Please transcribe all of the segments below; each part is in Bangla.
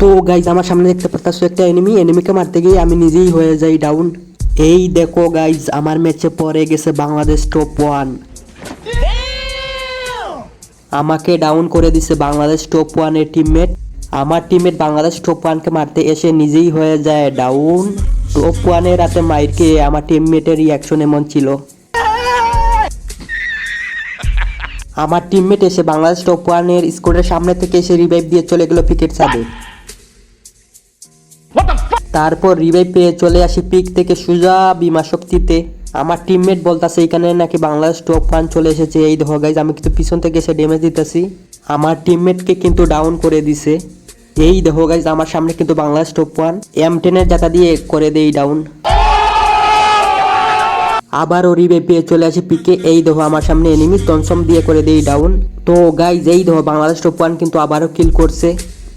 তো গাইজ আমার সামনে দেখতে পারতাছো একটা এনিমি এনিমিকে মারতে গিয়ে আমি নিজেই হয়ে যাই ডাউন এই দেখো গাইজ আমার ম্যাচে পরে গেছে বাংলাদেশ টপ ওয়ান আমাকে ডাউন করে দিছে বাংলাদেশ টপ ওয়ানের টিমমেট আমার টিমমেট বাংলাদেশ টপ ওয়ানকে মারতে এসে নিজেই হয়ে যায় ডাউন টপ ওয়ানের রাতে মাইরকে আমার টিমমেটের রিয়াকশন এমন ছিল। আমার টিমমেট এসে বাংলাদেশ টপ ওয়ানের স্কোরের সামনে থেকে এসে রিভাইভ দিয়ে চলে গেল পিকেট সাবে তারপর রিভাইভ পেয়ে চলে আসি পিক থেকে সুজা বিমা শক্তিতে। আমার টিমমেট বলতাছে, এখানে নাকি বাংলাদেশ টপ ওয়ান চলে এসেছে। এই দেখো গাইজ আমি কিন্তু পিছন থেকে এসে ড্যামেজ দিতেছি। আমার টিমমেটকে কিন্তু ডাউন করে দিছে। এই দেখো গাইজ আমার সামনে কিন্তু বাংলাদেশ টপ ওয়ান এম টেনের জাতা দিয়ে করে দেই ডাউন আবারও রিভাইভ পেয়ে চলে আসি পিকে। এই দেখো আমার সামনে এনিমি তনসম দিয়ে করে দেই ডাউন তো গাইজ এই দেখো বাংলাদেশ টপ ওয়ান কিন্তু আবারও কিল করছে।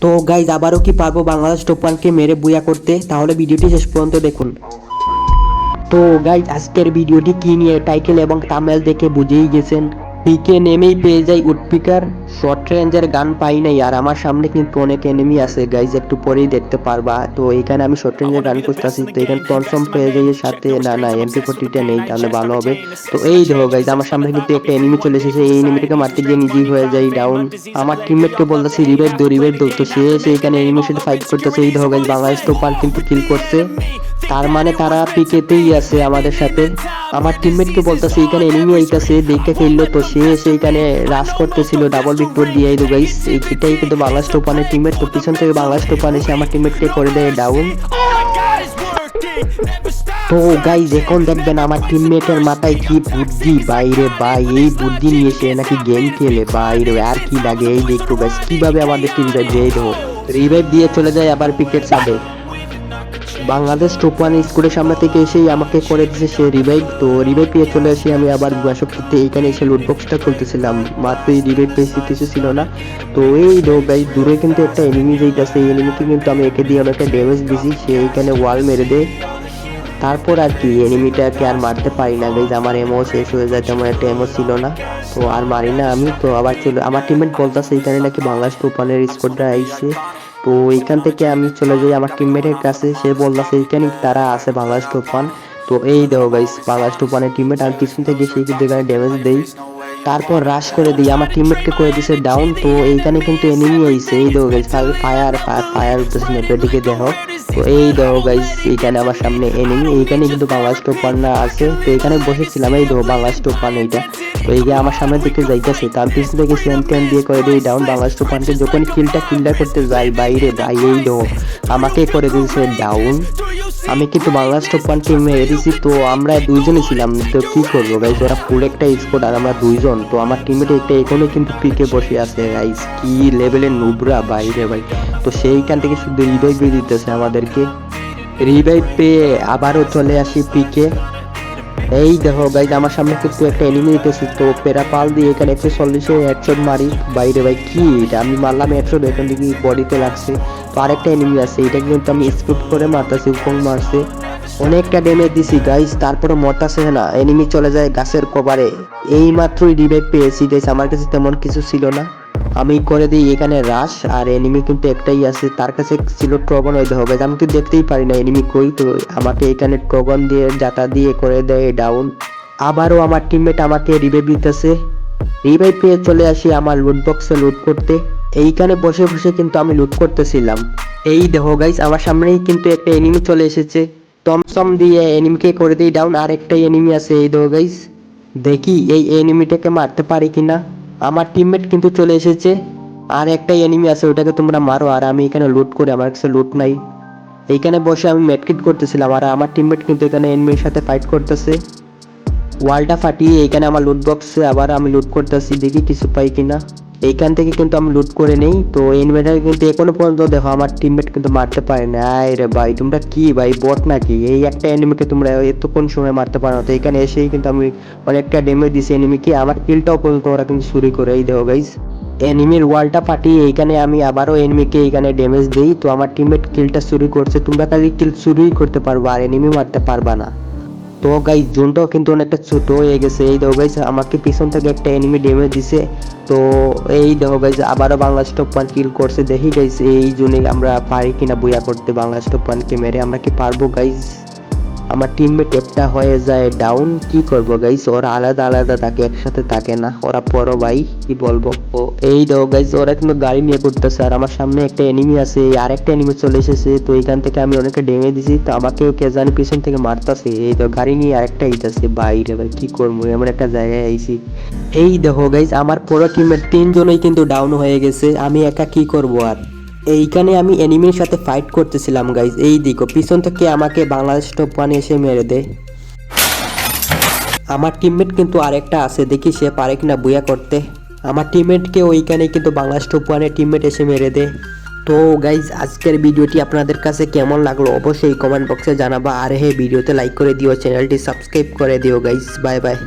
তো গাইজ আবারও কি পারব বাংলাদেশ টপ ওয়ানকে মেরে বুয়া করতে? তাহলে ভিডিওটি শেষ পর্যন্ত দেখুন। তো গাইজ আজকের ভিডিওটি কি নিয়ে? টাইটেল এবং তামেল দেখে বুঝেই গেছেন। পিকে নেমেই পেয়ে যাই উডপিকার। শর্ট রেঞ্জের গান পাই নাই আর আমার সামনে কিন্তু অনেক এনিমি আছে। গাইজ একটু পরেই দেখতে পারবা। তো এখানে আমি শর্ট রেঞ্জের গান করতেছি তো এখানে টনসম পেয়ে যাই সাথে। না না এমপি ফোর্টিটা নেই তাহলে ভালো হবে। তো এই দেখো গাইজ আমার সামনে কিন্তু একটা এনিমি চলে এসেছে। এই এনিমিটাকে মারতে গিয়ে নিজেই হয়ে যাই ডাউন আমার টিমমেটকে বলতেছি রিভাইভ দো রিভাইভ দো। তো সে এসে এখানে এনিমির সাথে ফাইট করতেছে। এই দেখো গাইজ বাংলাদেশ টোপার কিন্তু কিল করছে। তার মানে তারা পিকেতেই আছে আমাদের সাথে। আমার টিমমেটকে বলতেছে এখানে এনিমি আইতাছে দেখে খেললো তো সে এসে এখানে রাশ করতেছিল ডাবল বিকট দিয়ে এই গাইস এইটাই কিন্তু বাংলাদেশ টোপানের টিমমেট তো পিছন থেকে বাংলাদেশ টোপান এসে আমার টিমমেটকে করে দেয় ডাউন তো গাইজ এখন দেখবেন আমার টিমমেটের মাথায় কি বুদ্ধি? বাইরে ভাই এই বুদ্ধি নিয়ে সে নাকি গেম খেলে। বাইরে আর কি লাগে? এই দেখো গাইজ কীভাবে আমাদের টিম রিভাইভ দিয়ে দেবো রিভাইভ দিয়ে চলে যায় আবার পিকেট সাবে বাংলাদেশ টপ ওয়ান স্কুলের সামনে থেকে এসেই আমাকে করে দিয়েছে সে রিভাইভ তো রিভাইভ পেয়ে চলে আসি আমি আবার গুয়াশক্তিতে এইখানে এসে লুটবক্সটা খুলতেছিলাম। মাত্র এই রিভাইভ পেয়েছি কিছু ছিল না। তো এই দো গাই দূরে কিন্তু একটা এনিমি যেইটাছে এই এনিমিকে কিন্তু আমি একে দিয়ে অনেকটা ড্যামেজ দিছি। সে এইখানে ওয়াল মেরে দেয় তারপর আর কি এনিমিটাকে আর মারতে পারি না। গাইজ আমার এমও শেষ হয়ে যায়, তেমন একটা এমও ছিল না। তো আর মারি না আমি। তো আবার চলে আমার টিমমেট বলতেছে এখানে নাকি বাংলাদেশ টুপানের স্কোরটা আইছে। তো এখান থেকে আমি চলে যাই আমার টিমমেটের কাছে। সে বলতেছে এইখানে তারা আছে বাংলাদেশ তুফান। তো এই দেখো গাইস বাংলাদেশ তুফানের টিমমেট আর পিছন থেকে সেই কিন্তু এখানে ড্যামেজ দেই। তারপর রাশ করে দিই আমার টিমমেটকে করে দিছে ডাউন তো এইখানে কিন্তু এনিমি হইছে এই দেখো গাইস ফায়ার ফায়ার ফায়ার উঠতেছে নেটের দিকে, দেখো। তো এই দেখো গাইস এইখানে আমার সামনে এনিমি এইখানে কিন্তু বাংলাদেশ টোপানরা আছে। তো এখানে বসেছিলাম, এই দেখো বাংলাদেশ টোপান এইটা। তো এই যে আমার সামনের দিকে যাইতেছে তার পিছন থেকে সেম টেন দিয়ে করে দিই ডাউন বাংলাদেশ টোপানকে যখন কিলটা কিল্ডার করতে যাই, বাইরে ভাই এই দেখো। আমাকে করে দিয়েছে ডাউন আমি কিন্তু বাংলাদেশ টোপান টিমে এসেছি, তো আমরা দুইজনই ছিলাম। তো কি করব গাইস ওরা ফুল একটা স্পোর্ট আর আমরা দুইজন। তো আমার টিমের একটা এখনও কিন্তু পিকে বসে আছে গাইস কি লেভেলের নুবরা বাইরে ভাই। তো সেইখান থেকে শুধু রিভাইভ দিতেছে আমাদেরকে। রিভাইভ পেয়ে আবারও চলে আসি পিকে এই দেখো গাইজ আমার সামনে কিন্তু একটা এনিমি দিতেছি তো পেরা পাল দিয়ে এখানে একশো চল্লিশে হেডশট মারি। বাইরে ভাই, কি এটা? আমি মারলাম হেডশট এখান থেকে বডিতে লাগছে। তো আরেকটা এনিমি আছে, এটা কিন্তু আমি স্কুপ করে মারতেছি উপং মারছে। অনেকটা ড্যামেজ দিছি গাইজ তারপরে মরতাছে না। এনিমি চলে যায় গাছের কভারে এই মাত্রই রিভাইভ পেয়েছি গাইজ আমার কাছে তেমন কিছু ছিল না। আমি করে দিই এখানে রাশ আর এনিমি কিন্তু একটাই আছে। তার কাছে ছিল ট্রগন দেখো guys, আমি তো দেখতেই পারি না এনিমি কই তো আমাকে এখানে ট্রগন দিয়ে জাতা দিয়ে করে দেয় ডাউন আবারও আমার টিমমেট আমাকে রিভাইভ দিতেছে। রিভাইভ পেয়ে চলে আসি আমার লুট বক্সে লুট করতে। এইখানে বসে বসে কিন্তু আমি লুট করতেছিলাম। এই দেহ গাইস আমার সামনেই কিন্তু একটা এনিমি চলে এসেছে। টমসম দিয়ে এনিমিকে করে দিই ডাউন আর একটা এনিমি আছে এই দেহ গাইস দেখি এই এনিমিটাকে মারতে পারি কিনা। আমার টিমমেট কিন্তু চলে এসেছে। আর একটা এনিমি আছে, ওটাকে তোমরা মারো। আর আমি এখানে লুট করি, আমার কাছে লুট নাই। এইখানে বসে আমি ম্যাটকিট করতেছিলাম, আর আমার টিমমেট কিন্তু এখানে এনিমির সাথে ফাইট করতেছে। ওয়ালটা ফাটিয়ে এখানে আমার লুট বক্সে আবার আমি লুট করতেছি, দেখি কিছু পাই কিনা। এইখান থেকে কিন্তু আমি লুট করে নেই। তো এনিমিটাকে কিন্তু এখনও পর্যন্ত দেখো আমার টিমমেট কিন্তু মারতে পারে না আয় রে ভাই, তোমরা কি ভাই বট নাকি? এই একটা এনিমিকে তোমরা এতক্ষণ সময় মারতে পারো না। তো এখানে এসেই কিন্তু আমি অনেকটা ড্যামেজ দিছি এনিমিকে আমার কিলটাও পর্যন্ত ওরা কিন্তু চুরি করে। এই দেখো গাইজ এনিমির ওয়ালটা ফাটিয়ে এইখানে আমি আবারও এনিমিকে এইখানে ড্যামেজ দিই। তো আমার টিমমেট কিলটা চুরি করছে। তোমরা খালি কিল চুরিই করতে পারব, আর এনিমি মারতে পারবা না। তো গাইজ জোনটাও কিন্তু অনেকটা ছোট হয়ে গেছে। এই দেখো গাইজ আমাকে পিছন থেকে একটা এনিমি ড্যামেজ দিছে। তো এই দেখো গাইজ আবারও বাংলা স্টপ ওয়ান কিল করছে। দেখি গাইজ এই জোনে আমরা পারি কিনা বইয়া করতে বাংলাদেশ স্টপ ওয়ানকে মেরে আমরা কি পারব গাইজ আমার টিমমেট টেপটা হয়ে যায় ডাউন কি করব গাইস ওরা আলাদা আলাদা থাকে, একসাথে থাকে না। ওরা পরো ভাই, কি বলব? ও, এই দেখো গাইস ওরা কিন্তু গাড়ি নিয়ে করতেছে আর আমার সামনে একটা এনিমি আছে আর একটা এনিমি চলে এসেছে। তো এখান থেকে আমি অনেকটা ডেঙে দিছি। তো আমাকে কে জানি পিছন থেকে মারতাছে। এই তো গাড়ি নিয়ে আরেকটা ইতাছে বাইরে ভাই, কি করব? এমন একটা জায়গায় আইছি। এই দেখো গাইস আমার পুরো টিমের তিনজনই কিন্তু ডাউন হয়ে গেছে। আমি একা কি করব আর? এইখানে আমি এনিমির সাথে ফাইট করতেছিলাম গাইজ এই দিকো পিছন থেকে আমাকে বাংলাদেশ টপ ওয়ান এসে মেরে দেয়। আমার টিমমেট কিন্তু আরেকটা আছে, দেখি সে পারে কিনা বুয়া করতে। আমার টিমমেটকে ওইখানে কিন্তু বাংলাদেশ টপ ওয়ানের টিমমেট এসে মেরে দেয়। তো গাইজ আজকের ভিডিওটি আপনাদের কাছে কেমন লাগল অবশ্যই কমেন্ট বক্সে জানাবা। আর হে ভিডিওতে লাইক করে দিও চ্যানেলটি সাবস্ক্রাইব করে দিও গাইজ বাই বাই